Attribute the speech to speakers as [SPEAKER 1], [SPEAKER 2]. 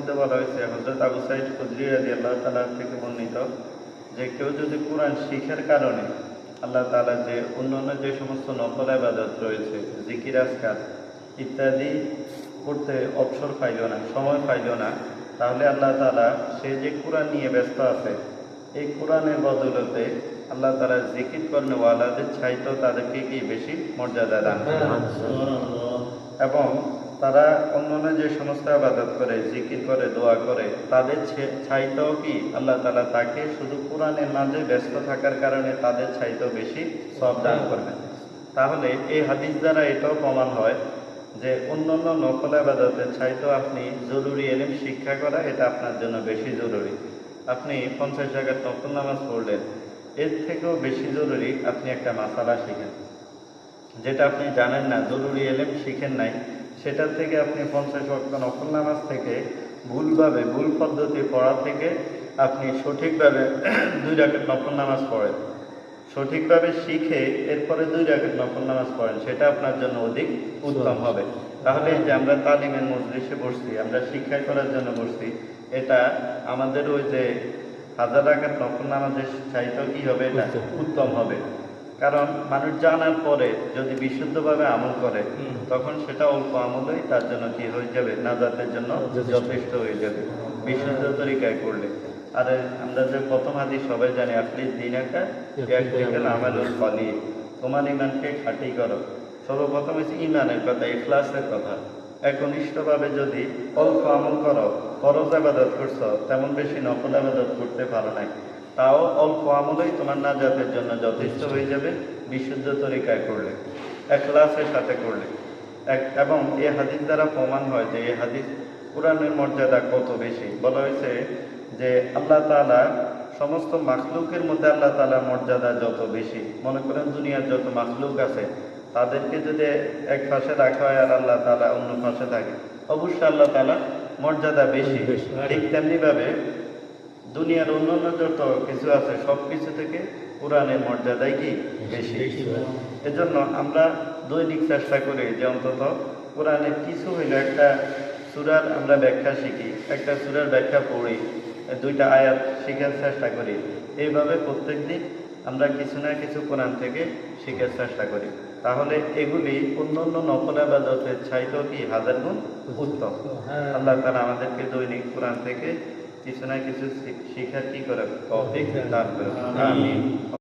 [SPEAKER 1] মধ্যে বলা হয়েছে হজরত আবু সাইদ খুদ্রি রাজি আল্লাহ তালা থেকে বর্ণিত যে কেউ যদি কোরআন শিখার কারণে আল্লাহ তালা যে অন্যান্য যে সমস্ত নকল আবাদত রয়েছে জিকির আজকার ইত্যাদি করতে অবসর পাইল না, সময় পাইল না, তাহলে আল্লাহ তালা সে যে কোরআন নিয়ে ব্যস্ত আছে, এই কোরআনের বদলতে আল্লাহ তালা জিকির করেন ওয়ালাদের চাইতো তাদেরকে কি বেশি মর্যাদা দান এবং তারা অন্যান্য যে সমস্ত আবাদত করে, জিকির করে, দোয়া করে, তাদের ছে- চাইতেও কি আল্লাহ তালা তাকে শুধু কোরআনের মাঝে ব্যস্ত থাকার কারণে তাদের চাইতেও বেশি সব দান করবেন? তাহলে এই হাদিস দ্বারা এটাও প্রমাণ হয় যে অন্যান্য নকল আবাদতের চাইতেও আপনি জরুরি এলিম শিক্ষা করা এটা আপনার জন্য বেশি জরুরি। আপনি পঞ্চাশ জায়গার নকল নামাজ পড়লেন, এর থেকেও বেশি জরুরি আপনি একটা মাসালা শিখেন। যেটা আপনি জানেন না জরুরি এলেম শিখেন নাই সেটা থেকে আপনি পঞ্চাশ ওয়াক্ত নকল নামাজ থেকে ভুলভাবে ভুল পদ্ধতি পড়া থেকে আপনি সঠিকভাবে দুই রাকেট নকল নামাজ পড়েন। সঠিকভাবে শিখে এরপরে দুই রাকেট নকল নামাজ পড়েন সেটা আপনার জন্য অধিক উত্তম হবে। তাহলে এই যে আমরা তালিমের মজলিসে বসছি আমরা শিক্ষা করার জন্য বসছি এটা আমাদের ওই যে হাজার রাকাত নকল নামাজের চাইতেও কি হবে? এটা উত্তম হবে। কারণ মানুষ জানার পরে যদি বিশুদ্ধভাবে আমল করে তখন সেটা অল্প আমলেই তার জন্য কি হয়ে যাবে? নাজাতের জন্য যথেষ্ট। হয়ে যাবে। বিশুদ্ধ তরিকায় করলে। আর আমরা যে প্রথম হাদিস সবাই জানি আপনি দিন একা এক আমার ফলি তোমার ইমানকে খাটি করো। সর্বপ্রথম হচ্ছে ইমানের কথা ইখলাসের কথা। একনিষ্ঠভাবে যদি অল্প আমল করো ফরজ আবাদত করছ তেমন বেশি নকল আবাদত করতে পারো নাই। তাও অল্প আমলেই তোমার নাজাতের জন্য যথেষ্ট হয়ে যাবে। বিশুদ্ধ তরিকায় করলে এক একলাসের সাথে করলে। এক এবং এ হাদিস দ্বারা প্রমাণ হয় যে এই হাদিস কোরআনের মর্যাদা কত বেশি। বলা হয়েছে যে আল্লাহ তালা সমস্ত মাখলুকের মধ্যে আল্লাহ তাআলার মর্যাদা যত বেশি। মনে করেন দুনিয়ার যত মাখলুক আছে তাদেরকে যদি এক পাশে রাখা হয় আর আল্লাহ তালা অন্য পাশে থাকে অবশ্যই আল্লাহ তালা মর্যাদা বেশি। ঠিক তেমনি ভাবে দুনিয়ার অন্যান্য যত কিছু আছে সব কিছু থেকে কোরআনের মর্যাদাই কি বেশি? এজন্য আমরা দৈনিক চেষ্টা করি যে অন্তত কোরআনের কিছু হইলে একটা সুরার আমরা ব্যাখ্যা শিখি একটা সুরার ব্যাখ্যা পড়ি দুইটা আয়াত শেখার চেষ্টা করি। এইভাবে প্রত্যেক দিন আমরা কিছু না কিছু কোরআন থেকে শেখার চেষ্টা করি। তাহলে এগুলি অন্য অন্য নকল আবাদতের চাইতেও কি হাজার গুণ উত্তম? আল্লাহ তারা আমাদেরকে দৈনিক কোরআন থেকে কিছু না কিছু শিখ- শিখার কি করে তৌফিক দান করে আমিন